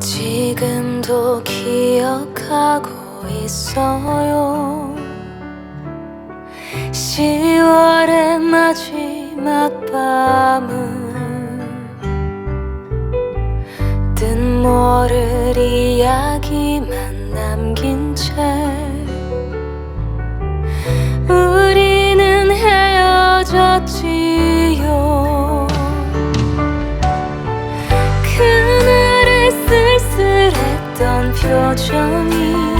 지금도 기억하고 있어요. 10월의 마지막 밤은 뜻 모를 이야기만 若求你。